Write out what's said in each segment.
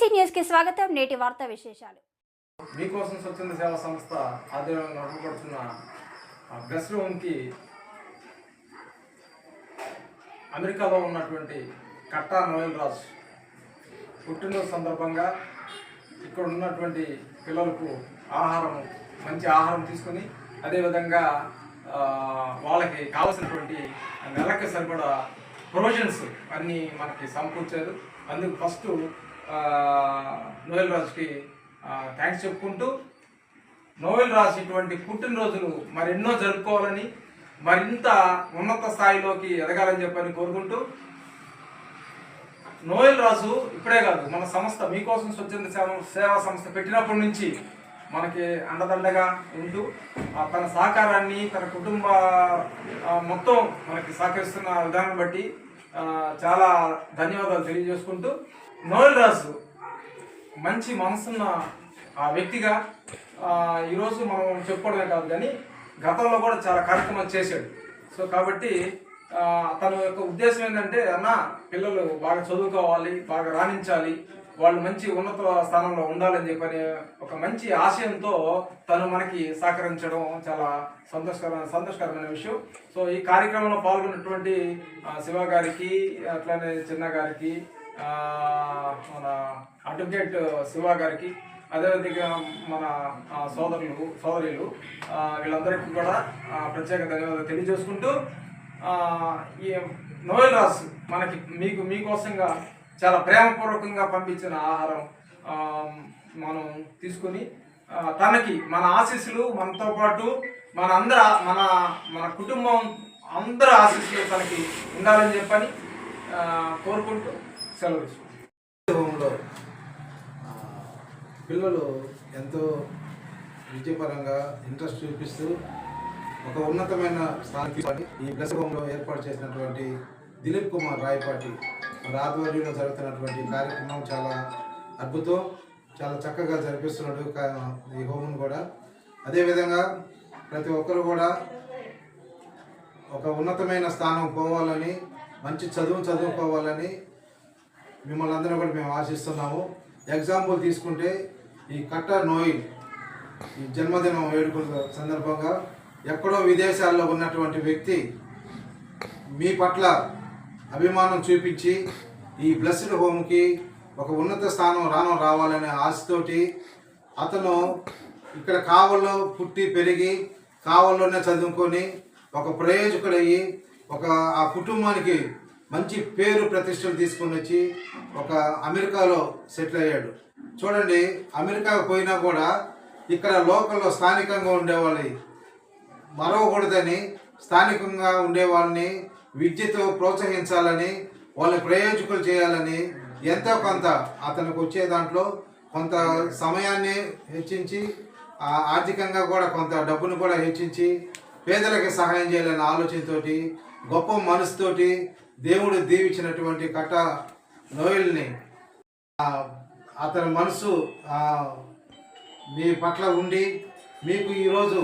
AC న్యూస్కి స్వాగతం. నేటి వార్తా విశేషాలు. మీకోసం స్వచ్ఛంద సేవా సంస్థ ఆధ్వర్యంలో నడపబడుతున్న గెస్ట్ రూమ్కి అమెరికాలో ఉన్నటువంటి కట్టా నోయల్ రాజ్ పుట్టినరోజు సందర్భంగా ఇక్కడ ఉన్నటువంటి పిల్లలకు ఆహారం మంచి ఆహారం తీసుకొని అదేవిధంగా వాళ్ళకి కావాల్సినటువంటి నెలకి సరిపడా ప్రొవిజన్స్ అన్నీ మనకి సమకూర్చారు. అందుకు ఫస్ట్ నోయల్ రాజుకి థ్యాంక్స్ చెప్పుకుంటూ నోవెల్ రాసి ఇటువంటి పుట్టినరోజులు మరెన్నో జరుపుకోవాలని మరింత ఉన్నత స్థాయిలోకి ఎదగాలని చెప్పని కోరుకుంటూ నోయల్ రాజు ఇప్పుడే కాదు మన సంస్థ మీకోసం స్వచ్ఛంద సేవా సంస్థ పెట్టినప్పటి నుంచి మనకి అండదండగా ఉంటూ తన సహకారాన్ని తన కుటుంబ మొత్తం మనకి సహకరిస్తున్న విధానం బట్టి చాలా ధన్యవాదాలు తెలియజేసుకుంటూ నోయల్ రాజు మంచి మనసున్న ఆ వ్యక్తిగా ఈరోజు మనం చెప్పుకోవడమే కాదు కానీ గతంలో కూడా చాలా కార్యక్రమాలు చేశాడు. సో కాబట్టి తన యొక్క ఉద్దేశం ఏంటంటే అన్న పిల్లలు బాగా చదువుకోవాలి బాగా రాణించాలి వాళ్ళు మంచి ఉన్నత స్థానంలో ఉండాలని చెప్పని ఒక మంచి ఆశయంతో తను మనకి సహకరించడం చాలా సంతోషకరమైన సంతోషకరమైన విషయం. సో ఈ కార్యక్రమంలో పాల్గొన్నటువంటి శివ గారికి అట్లానే చిన్న గారికి మన అడ్వకేట్ శివ గారికి అదేవిధంగా మన సోదరులు సోదరులు వీళ్ళందరికీ కూడా ప్రత్యేక ధన్యవాదాలు తెలియజేసుకుంటూ ఈ నోయల్ రాస్ మనకి మీకు మీకోసంగా చాలా ప్రేమపూర్వకంగా పంపించిన ఆహారం మనం తీసుకొని తనకి మన ఆశీస్సులు మనతో పాటు మన అందర మన మన కుటుంబం అందరి ఆశీస్సులు తనకి ఉండాలని చెప్పని కోరుకుంటూ సెలవు తీసుకుంటాం పిల్లలు ఎంతో విద్యపరంగా ఇంట్రెస్ట్ చూపిస్తూ ఒక ఉన్నతమైన స్థానానికి ఈ ప్లస్ హోమ్లో ఏర్పాటు చేసినటువంటి దిలీప్ కుమార్ రాయపాటి వారి ఆధ్వర్యంలో జరుగుతున్నటువంటి కార్యక్రమం చాలా అద్భుతం. చాలా చక్కగా జరిపిస్తున్నాడు కా- ఈ హోమ్ను కూడా. అదేవిధంగా ప్రతి ఒక్కరు కూడా ఒక ఉన్నతమైన స్థానం పోవాలని మంచి చదువు చదువుకోవాలని మిమ్మల్ని అందరూ కూడా మేము ఆశిస్తున్నాము. ఎగ్జాంపుల్ తీసుకుంటే ఈ కట్ట నోయిల్ ఈ జన్మదినం వేడుకల సందర్భంగా ఎక్కడో విదేశాల్లో ఉన్నటువంటి వ్యక్తి మీ పట్ల అభిమానం చూపించి ఈ బ్లస్డ్ హోమ్కి ఒక ఉన్నత స్థానం రాను రావాలనే ఆశతోటి అతను ఇక్కడ కావల్లో పుట్టి పెరిగి కావల్లోనే చదువుకొని ఒక ప్రయోజకుడయ్యి ఒక ఆ కుటుంబానికి మంచి పేరు ప్రతిష్టలు తీసుకొని వచ్చి ఒక అమెరికాలో సెటిల్ అయ్యాడు. చూడండి అమెరికాకు పోయినా కూడా ఇక్కడ లోకల్లో స్థానికంగా ఉండేవాళ్ళు మరవకూడదని స్థానికంగా ఉండే వాళ్ళని విద్యతో ప్రోత్సహించాలని వాళ్ళని ప్రయోజకులు చేయాలని ఎంతో కొంత అతనికి వచ్చే దాంట్లో కొంత సమయాన్ని హెచ్చించి ఆర్థికంగా కూడా కొంత డబ్బును కూడా హెచ్చించి పేదలకు సహాయం చేయాలనే ఆలోచనతోటి గొప్ప మనసుతోటి దేవుడు దీవించినటువంటి కట్ట నోయల్ని అతని మనసు మీ పట్ల ఉండి మీకు ఈరోజు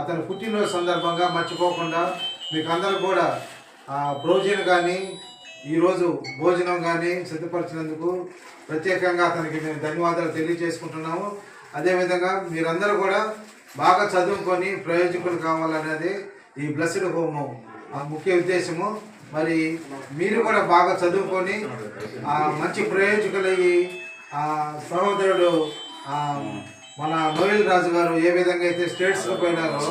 అతని పుట్టినరోజు సందర్భంగా మర్చిపోకుండా మీకు అందరూ కూడా భోజనం కానీ ఈరోజు భోజనం కానీ సిద్ధపరిచినందుకు ప్రత్యేకంగా అతనికి మేము ధన్యవాదాలు తెలియజేసుకుంటున్నాము. అదేవిధంగా మీరందరూ కూడా బాగా చదువుకొని ప్రయోజకులు కావాలనేది ఈ బ్లస్డ్ హోము ఆ ముఖ్య ఉద్దేశము. మరి మీరు కూడా బాగా చదువుకొని మంచి ప్రయోజకులయ్యి ఆ, సహోదరుడు మన నోయల్ రాజు గారు ఏ విధంగా అయితే స్టేట్స్కి పోయినారో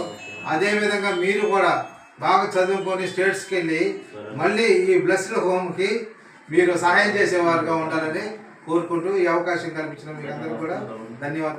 అదేవిధంగా మీరు కూడా బాగా చదువుకొని స్టేట్స్కి వెళ్ళి మళ్ళీ ఈ బ్లస్డ్ హోమ్కి మీరు సహాయం చేసేవారుగా ఉండాలని కోరుకుంటూ ఈ అవకాశం కల్పించిన మీరందరూ అందరూ కూడా ధన్యవాదాలు.